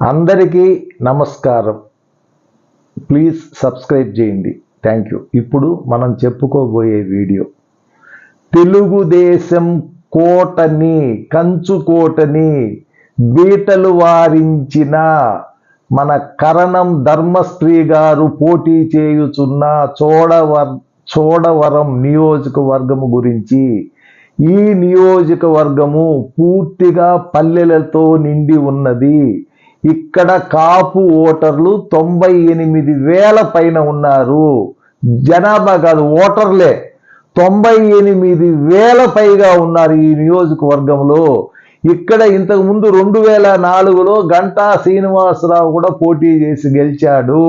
అందరికీ నమస్కారం. Please subscribe చేయండి. థ్యాంక్ యూ ఇప్పుడు మనం చెప్పుకోబోయే వీడియో. తెలుగుదేశం కోటని కంచుకోటని బీటలు వారించిన మన కరణం ధర్మశ్రీ గారు పోటీ చేయుచున్న చోడవర్ చోడవరం నియోజకవర్గము గురించి ఈ నియోజకవర్గము పూర్తిగా పల్లెలతో నిండి ఉన్నది. ఇక్కడ కాపు ఓటర్లు తొంభై ఎనిమిది వేల పైన ఉన్నారు. జనాభా కాదు ఓటర్లే. తొంభై ఎనిమిది వేల పైగా ఉన్నారు ఈ నియోజకవర్గంలో. ఇక్కడ ఇంతకు ముందు రెండు వేల నాలుగులో గంటా శ్రీనివాసరావు కూడా పోటీ చేసి గెలిచాడు.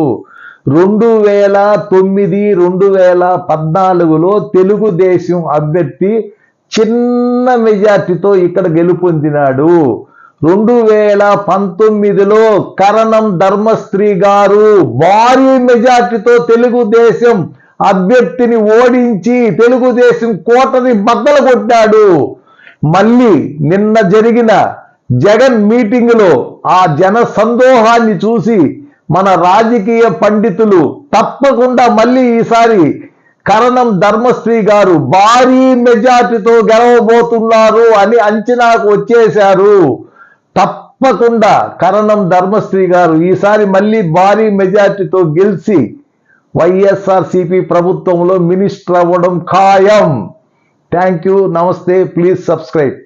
రెండు వేల తొమ్మిది రెండు వేల పద్నాలుగులో తెలుగుదేశం అభ్యర్థి చిన్న మెజార్టీతో ఇక్కడ గెలుపొందినాడు. రెండు వేల పంతొమ్మిదిలో కరణం ధర్మశ్రీ గారు భారీ మెజార్టీతో తెలుగుదేశం అభ్యర్థిని ఓడించి తెలుగుదేశం కోటని బద్దలు కొట్టాడు మళ్ళీ నిన్న జరిగిన జగన్ మీటింగ్లో ఆ జన సందోహాన్ని చూసి మన రాజకీయ పండితులు తప్పకుండా మళ్ళీ ఈసారి కరణం ధర్మశ్రీ గారు భారీ మెజార్టీతో గెలవబోతున్నారు అని అంచనాకు వచ్చేశారు. తప్పకుండా కరణం ధర్మశ్రీ గారు ఈసారి మళ్ళీ భారీ మెజార్టీతో గెలిచి వైఎస్ఆర్ సిపి ప్రభుత్వంలో మినిస్టర్ అవ్వడం ఖాయం. థ్యాంక్ యూ నమస్తే. Please subscribe